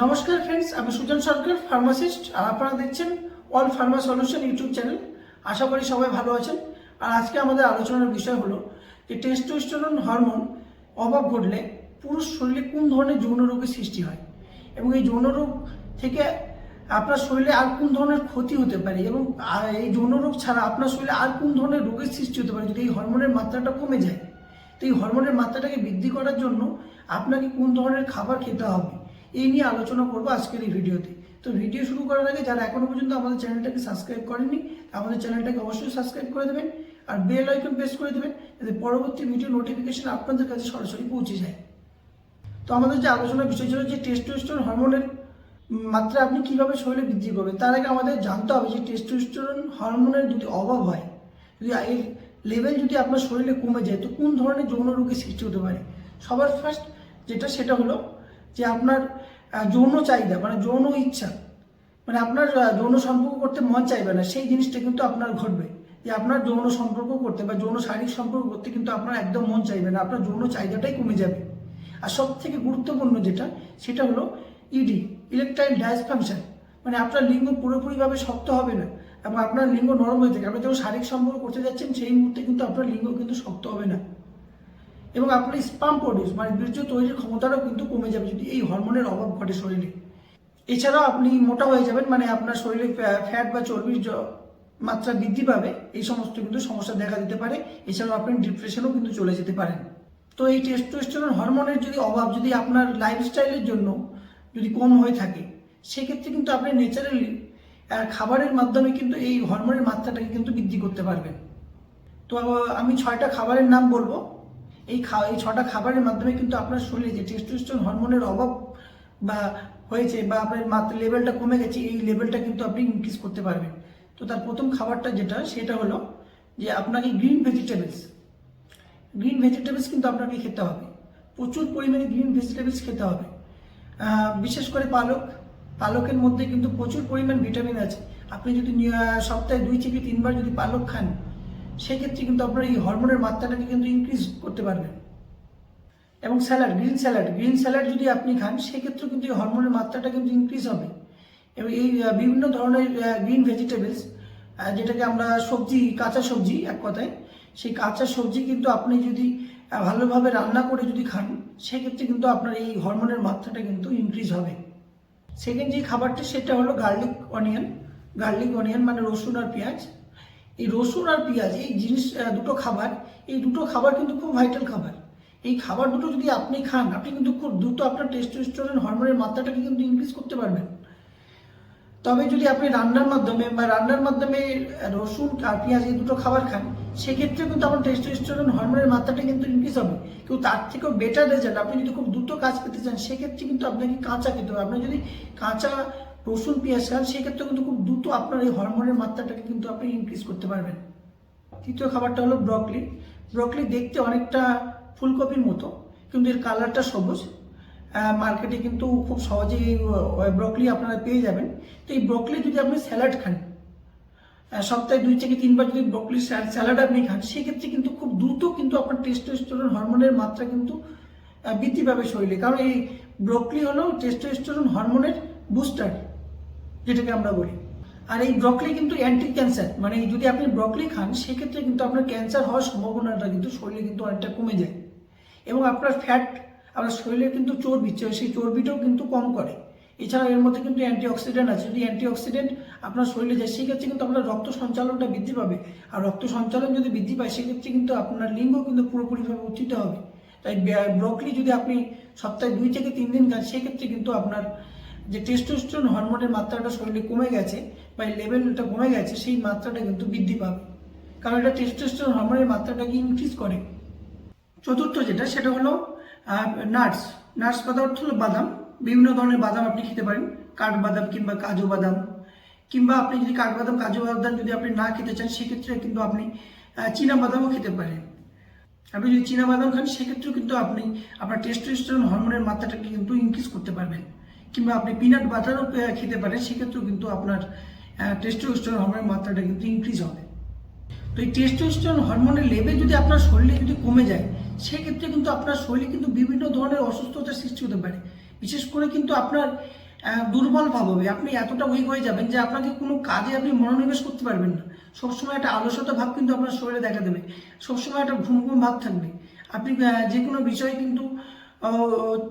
নমস্কার ফ্রেন্ডস আমি সুজন সরকার ফার্মাসিস্ট আর আপনারা দেখছেন all pharma solution YouTube channel আশা করি সবাই ভালো আছেন। আর আজকে আমাদের আলোচনার বিষয় হলো যে টেস্টোস্টেরন হরমোন অভাব ঘটলে পুরুষ শরীরে কোন ধরনের যৌন রোগের সৃষ্টি হয়? এবং এই যৌন রোগ থেকে আপনার শরীরে আর কোন ধরনের ক্ষতি হতে পারে? এবং এই যৌন রোগ ছাড়া আপনার শরীরে আর কোন ধরনের রোগের সৃষ্টি হতে পারে? যদি এই হরমোনের মাত্রাটা কমে যায়, তো এই হরমোনের মাত্রাটাকে বৃদ্ধি করার জন্য আপনাকে কোন ধরনের খাবার খেতে হবে? এই নিয়ে আলোচনা করব আজকের এই ভিডিওতে। তো ভিডিও শুরু করার আগে যারা এখনও পর্যন্ত আমাদের চ্যানেলটাকে সাবস্ক্রাইব করেননি, আমাদের চ্যানেলটাকে অবশ্যই সাবস্ক্রাইব করে দেবেন আর বেল আইকন প্রেস করে দেবেন যাতে পরবর্তী ভিডিও নোটিফিকেশন আপনাদের কাছে সরাসরি পৌঁছে যায়। তো আমাদের যে আলোচনার বিষয় ছিল যে টেস্টোস্টেরন হরমোনের মাত্রা আপনি কীভাবে শরীরে বৃদ্ধি করবেন, তার আগে আমাদের জানতে হবে যে টেস্টোস্টেরন হরমোনের যদি অভাব হয়, যদি এর লেভেল যদি আপনার শরীরে কমে যায়, তো কোন ধরনের যৌন রোগের সৃষ্টি হতে পারে? সবার ফার্স্ট যেটা, সেটা হলো যে আপনার যৌন চাহিদা মানে যৌন ইচ্ছা। মানে আপনার যৌন সম্পর্ক করতে মন চাইবে না, সেই জিনিসটা কিন্তু আপনার ঘটবে। যে আপনার যৌন সম্পর্ক করতে বা যৌন শারীরিক সম্পর্ক করতে কিন্তু আপনার একদম মন চাইবে না, আপনার যৌন চাহিদাটাই কমে যাবে। আর সব থেকে গুরুত্বপূর্ণ যেটা, সেটা হলো ইডি ইলেকট্রাইল ডায়াসফাংশন মানে আপনার লিঙ্গ পুরোপুরিভাবে শক্ত হবে না এবং আপনার লিঙ্গ নরম হয়ে থাকে। আপনি যখন শারীরিক সম্পর্ক করতে যাচ্ছেন, সেই মুহূর্তে কিন্তু আপনার লিঙ্গ কিন্তু শক্ত হবে না। এবং আপনার স্পাম প্রডিউস মানে বীর্য তৈরির ক্ষমতাটাও কিন্তু কমে যাবে যদি এই হরমোনের অভাব ঘটে শরীরে। এছাড়াও আপনি মোটা হয়ে যাবেন মানে আপনার শরীরে ফ্যাট বা চর্বির মাত্রা বৃদ্ধি পাবে, এই সমস্ত কিন্তু সমস্যা দেখা দিতে পারে। এছাড়াও আপনি ডিপ্রেশনও কিন্তু চলে যেতে পারেন। তো এই টেস্টোস্টেরন হরমোনের যদি অভাব, যদি আপনার লাইফস্টাইলের জন্য যদি কম হয়ে থাকে, সেক্ষেত্রে কিন্তু আপনি ন্যাচারালি খাবারের মাধ্যমে কিন্তু এই হরমোনের মাত্রাটাকে কিন্তু বৃদ্ধি করতে পারবেন। তো আমি ছয়টা খাবারের নাম বলব। এই খা- এই ছটা খাবারের মাধ্যমে কিন্তু আপনার শরীরে যে টেস্টোস্টেরন হরমোনের অভাব বা হয়েছে বা আপনার মাত্রা লেভেলটা কমে গেছে, এই লেভেলটা কিন্তু আপনি ইনক্রিজ করতে পারবেন। তো তার প্রথম খাবারটা যেটা, সেটা হলো যে আপনাকে গ্রিন ভেজিটেবলস গ্রিন ভেজিটেবলস কিন্তু আপনাকে খেতে হবে। প্রচুর পরিমাণে গ্রিন ভেজিটেবলস খেতে হবে। বিশেষ করে পালক, পালকের মধ্যে কিন্তু প্রচুর পরিমাণ ভিটামিন আছে। আপনি যদি সপ্তাহে দুই থেকে তিনবার যদি পালক খান সেক্ষেত্রে কিন্তু আপনার এই হরমোনের মাত্রাটাকে কিন্তু ইনক্রিজ করতে পারবেন। এবং salad green salad green salad যদি আপনি খান, সেক্ষেত্রেও কিন্তু এই হরমোনের মাত্রাটা কিন্তু ইনক্রিজ হবে। এবং এই বিভিন্ন ধরনের গ্রিন ভেজিটেবলস যেটাকে আমরা সবজি, কাঁচা সবজি এক কথায়, সেই কাঁচা সবজি কিন্তু আপনি যদি ভালোভাবে রান্না করে যদি খান, সেক্ষেত্রে কিন্তু আপনার এই হরমোনের মাত্রাটা কিন্তু ইনক্রিজ হবে। সেকেন্ড যে খাবারটি, সেটা হলো গার্লিক অনিয়ন গার্লিক অনিয়ন মানে রসুন আর পেঁয়াজ। এই রসুন আর পেঁয়াজ, এই জিনিস দুটো খাবার, এই দুটো খাবার কিন্তু খুব ভাইটাল খাবার। এই খাবার দুটো যদি আপনি খান, আপনি কিন্তু খুব দ্রুত আপনার টেস্টোস্টেরন হরমোনের মাত্রাটাকে কিন্তু ইনক্রিজ করতে পারবেন। তবে যদি আপনি রান্নার মাধ্যমে বা রান্নার মাধ্যমে রসুন আর পেঁয়াজ এই দুটো খাবার খান, সেক্ষেত্রে কিন্তু আপনার টেস্টোস্টেরন হরমোনের মাত্রাটা কিন্তু ইনক্রিজ হবে। কিন্তু তার থেকেও বেটার রেজাল্ট আপনি যদি খুব দ্রুত কাজ পেতে চান, সেক্ষেত্রে কিন্তু আপনাকে কাঁচা খেতে হবে। আপনি যদি কাঁচা রসুন পেঁয়াজ খান সেক্ষেত্রে কিন্তু খুব দ্রুত আপনার এই হরমোনের মাত্রাটাকে কিন্তু আপনি ইনক্রিজ করতে পারবেন। তৃতীয় খাবারটা হলো ব্রকলি ব্রকলি দেখতে অনেকটা ফুলকপির মতো, কিন্তু এর কালারটা সবুজ। মার্কেটে কিন্তু খুব সহজেই ব্রকলি আপনারা পেয়ে যাবেন। তো এই ব্রকলি যদি আপনি স্যালাড খান সপ্তাহে দুই থেকে তিনবার যদি ব্রকলি স্যালাড আপনি খান, সেক্ষেত্রে কিন্তু খুব দ্রুত কিন্তু আপনার টেস্টোস্টেরন হরমোনের মাত্রা কিন্তু বৃদ্ধি পাবে শরীরে। কারণ এই ব্রকলি হলো টেস্টোস্টেরন হরমোনের বুস্টার যেটাকে আমরা বলি। আর এই ব্রকলি কিন্তু অ্যান্টি ক্যান্সার মানে যদি আপনি ব্রকলি খান, সেক্ষেত্রে কিন্তু আপনার ক্যান্সার হওয়ার সম্ভাবনাটা কিন্তু শরীরে কিন্তু অনেকটা কমে যায়। এবং আপনার ফ্যাট আপনার শরীরে কিন্তু চর্বি সেই চর্বিটাও কিন্তু কম করে। এছাড়া এর মধ্যে কিন্তু অ্যান্টি অক্সিডেন্ট আছে। যদি অ্যান্টি অক্সিডেন্ট আপনার শরীরে যায়, সেক্ষেত্রে কিন্তু আপনার রক্ত সঞ্চালনটা বৃদ্ধি পাবে। আর রক্ত সঞ্চালন যদি বৃদ্ধি পায়, সেক্ষেত্রে কিন্তু আপনার লিঙ্গ কিন্তু পুরোপুরিভাবে উত্থিত হবে। তাই ব্রকলি যদি আপনি সপ্তাহে দুই থেকে তিন দিন খান, সেক্ষেত্রে কিন্তু আপনার যে টেস্টোস্টেরন হরমোনের মাত্রাটা শরীরে কমে গেছে বা লেভেলটা কমে গেছে, সেই মাত্রাটা কিন্তু বৃদ্ধি পাবে। কারণ এটা টেস্টোস্টেরন হরমোনের মাত্রাটাকে ইনক্রিজ করে। চতুর্থ যেটা, সেটা হলো নাটস নাটস কথা অর্থ হলো বাদাম। বিভিন্ন ধরনের বাদাম আপনি খেতে পারেন। কাঠবাদাম কিংবা কাজু বাদাম। কিংবা আপনি যদি কাঠবাদাম, কাজু বাদাম যদি আপনি না খেতে চান, সেক্ষেত্রে কিন্তু আপনি চীনা বাদামও খেতে পারেন। আপনি যদি চীনা বাদাম খান, সেক্ষেত্রেও কিন্তু আপনি আপনার টেস্টোস্টেরন হরমোনের মাত্রাটাকে কিন্তু ইনক্রিজ করতে পারবেন। কিংবা আপনি পিনাট বাটারও খেতে পারেন, সেক্ষেত্রেও কিন্তু আপনার টেস্টোস্টেরন হরমোনের মাত্রাটা কিন্তু ইনক্রিজ হবে। তো এই টেস্টোস্টেরন হরমোনের লেভেল যদি আপনার শরীরে যদি কমে যায়, সেক্ষেত্রে কিন্তু আপনার শরীরে কিন্তু বিভিন্ন ধরনের অসুস্থতার সৃষ্টি হতে পারে। বিশেষ করে কিন্তু আপনার দুর্বল ভাব হবে। আপনি এতটা উইক হয়ে যাবেন যে আপনাকে কোনো কাজে আপনি মনোনিবেশ করতে পারবেন না। সবসময় একটা আলসতা ভাব কিন্তু আপনার শরীরে দেখা দেবে। সবসময় একটা ঘুম ঘুম ভাব থাকবে। আপনি যে কোনো বিষয়ে কিন্তু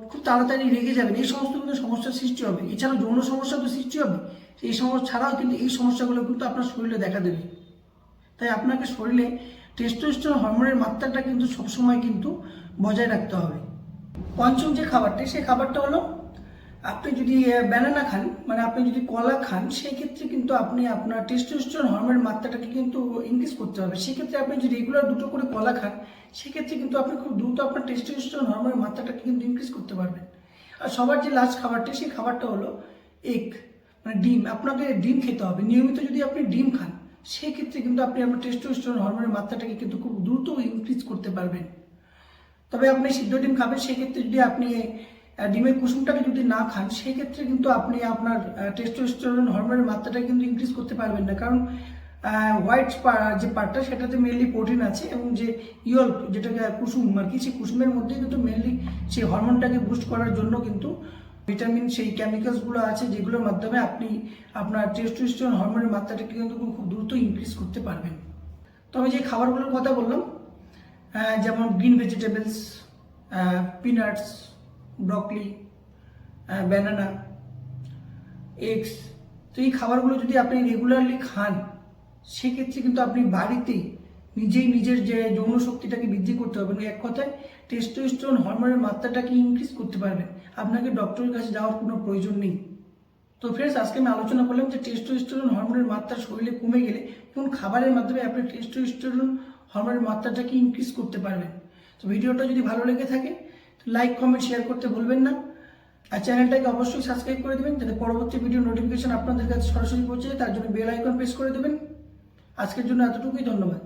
খুব তাড়াতাড়ি রেগে যাবেন। এই সমস্ত কিন্তু সমস্যার সৃষ্টি হবে। এছাড়াও যৌন সমস্যা তো সৃষ্টি হবে। এই সমস্যা ছাড়াও কিন্তু এই সমস্যাগুলো কিন্তু আপনার শরীরে দেখা দেবে। তাই আপনাকে শরীরে টেস্টোস্টেরন হরমোনের মাত্রাটা কিন্তু সবসময় কিন্তু বজায় রাখতে হবে। পঞ্চম যে খাবারটি, সেই খাবারটা হলো আপনি যদি ব্যানানা খান মানে আপনি যদি কলা খান সেই ক্ষেত্রে কিন্তু আপনি আপনার টেস্টোস্টেরন হরমোনের মাত্রাটাকে কিন্তু ইনক্রিজ করতে হবে। সেক্ষেত্রে আপনি যদি রেগুলার দুটো করে কলা খান, সেক্ষেত্রে কিন্তু আপনি খুব দ্রুত আপনার টেস্টোস্টেরন হরমোনের মাত্রাটাকে কিন্তু ইনক্রিজ করতে পারবেন। আর সবার যে লাস্ট খাবারটা, সেই খাবারটা হলো এগ মানে ডিম। আপনাকে ডিম খেতে হবে। নিয়মিত যদি আপনি ডিম খান, সেক্ষেত্রে কিন্তু আপনি আপনার টেস্টোস্টেরন হরমোনের মাত্রাটাকে কিন্তু খুব দ্রুত ইনক্রিজ করতে পারবেন। তবে আপনি সিদ্ধ ডিম খাবেন, সেক্ষেত্রে যদি আপনি ডিমের কুসুমটাকে যদি না খান, সেক্ষেত্রে কিন্তু আপনি আপনার টেস্টোস্টেরন হরমোনের মাত্রাটা কিন্তু ইনক্রিজ করতে পারবেন না। কারণ হোয়াইট যে পার্টটা সেটাতে মেনলি প্রোটিন আছে এবং যে ইয়ল যেটাকে কুসুম আর কি, সেই কুসুমের মধ্যে কিন্তু মেনলি সেই হরমোনটাকে বুস্ট করার জন্য কিন্তু ভিটামিন সেই কেমিক্যালসগুলো আছে, যেগুলোর মাধ্যমে আপনি আপনার টেস্টোস্টেরন হরমোনের মাত্রাটাকে কিন্তু খুব দ্রুত ইনক্রিজ করতে পারবেন। তবে যে খাবারগুলোর কথা বললাম যেমন green vegetables peanuts broccoli banana eggs তো এই খাবারগুলো যদি আপনি রেগুলারলি খান, সেক্ষেত্রে কিন্তু আপনি বাড়িতেই নিজেই নিজের যে যৌন শক্তিটাকে বৃদ্ধি করতে পারবেন এক কথায় টেস্টোস্টেরন হরমোনের মাত্রাটাকে ইনক্রিজ করতে পারবেন। আপনাকে ডক্টরের কাছে যাওয়ার কোনো প্রয়োজন নেই। তো ফ্রেন্ডস আজকে আমি আলোচনা করলাম যে টেস্টোস্টেরন হরমোনের মাত্রা শরীরে কমে গেলে কোন খাবারের মাধ্যমে আপনি টেস্টোস্টেরন হরমোনের মাত্রাটাকে ইনক্রিজ করতে পারবেন। তো ভিডিওটা যদি ভালো লেগে থাকে লাইক কমেন্ট শেয়ার করতে ভুলবেন না। আর চ্যানেলটাকে অবশ্যই সাবস্ক্রাইব করে দেবেন, যাতে পরবর্তী ভিডিও নোটিফিকেশন আপনাদের কাছে সরাসরি পৌঁছে তার জন্য বেল আইকন প্রেস করে দেবেন। আজকের জন্য এতটুকুই, ধন্যবাদ।